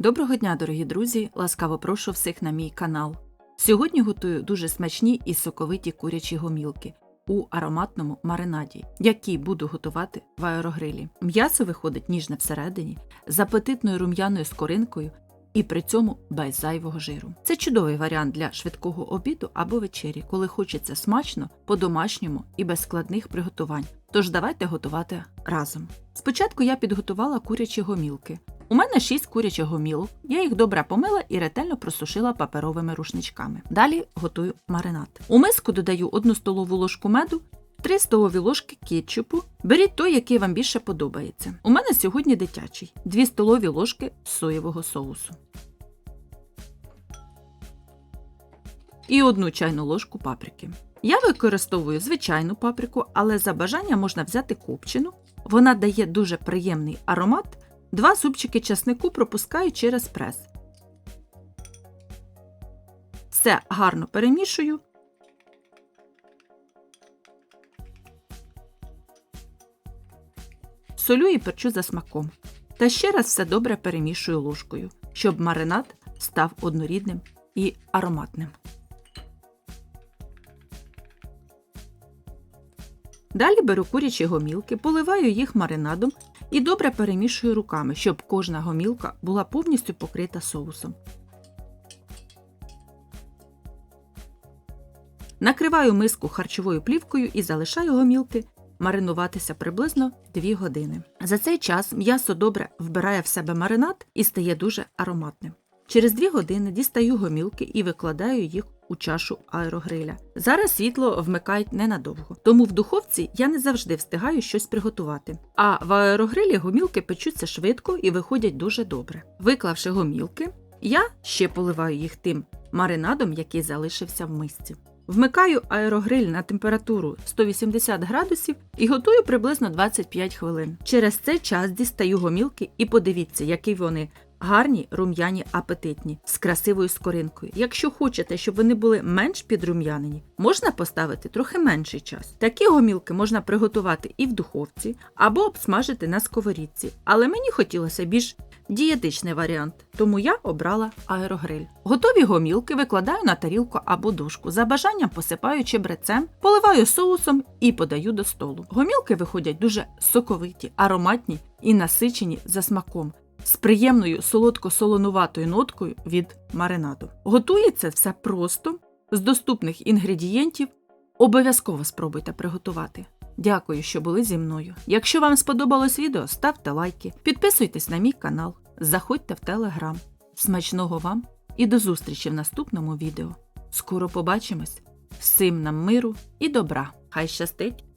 Доброго дня, дорогі друзі! Ласкаво прошу всіх на мій канал. Сьогодні готую дуже смачні і соковиті курячі гомілки у ароматному маринаді, які буду готувати в аерогрилі. М'ясо виходить ніжне всередині, з апетитною рум'яною скоринкою і при цьому без зайвого жиру. Це чудовий варіант для швидкого обіду або вечері, коли хочеться смачно, по-домашньому і без складних приготувань. Тож давайте готувати разом. Спочатку я підготувала курячі гомілки. У мене 6 курячих гомілок, я їх добре помила і ретельно просушила паперовими рушничками. Далі готую маринад. У миску додаю 1 столову ложку меду, 3 столові ложки кетчупу. Беріть той, який вам більше подобається. У мене сьогодні дитячий, 2 столові ложки соєвого соусу. І 1 чайну ложку паприки. Я використовую звичайну паприку, але за бажанням можна взяти копчену. Вона дає дуже приємний аромат. Два зубчики часнику пропускаю через прес. Все гарно перемішую. Солю і перчу за смаком. Та ще раз все добре перемішую ложкою, щоб маринад став однорідним і ароматним. Далі беру курячі гомілки, поливаю їх маринадом і добре перемішую руками, щоб кожна гомілка була повністю покрита соусом. Накриваю миску харчовою плівкою і залишаю гомілки маринуватися приблизно 2 години. За цей час м'ясо добре вбирає в себе маринад і стає дуже ароматним. Через 2 години дістаю гомілки і викладаю їх у чашу аерогриля. Зараз світло вмикають ненадовго, тому в духовці я не завжди встигаю щось приготувати. А в аерогрилі гомілки печуться швидко і виходять дуже добре. Виклавши гомілки, я ще поливаю їх тим маринадом, який залишився в мисці. Вмикаю аерогриль на температуру 180 градусів і готую приблизно 25 хвилин. Через цей час дістаю гомілки і подивіться, які вони гарні, рум'яні, апетитні, з красивою скоринкою. Якщо хочете, щоб вони були менш підрум'янені, можна поставити трохи менший час. Такі гомілки можна приготувати і в духовці, або обсмажити на сковорідці. Але мені хотілося більш дієтичний варіант, тому я обрала аерогриль. Готові гомілки викладаю на тарілку або дошку. За бажанням посипаю чебрецем, поливаю соусом і подаю до столу. Гомілки виходять дуже соковиті, ароматні і насичені за смаком з приємною солодко-солонуватою ноткою від маринаду. Готується все просто, з доступних інгредієнтів. Обов'язково спробуйте приготувати. Дякую, що були зі мною. Якщо вам сподобалось відео, ставте лайки, підписуйтесь на мій канал, заходьте в телеграм. Смачного вам і до зустрічі в наступному відео. Скоро побачимось! Всім нам миру і добра! Хай щастить!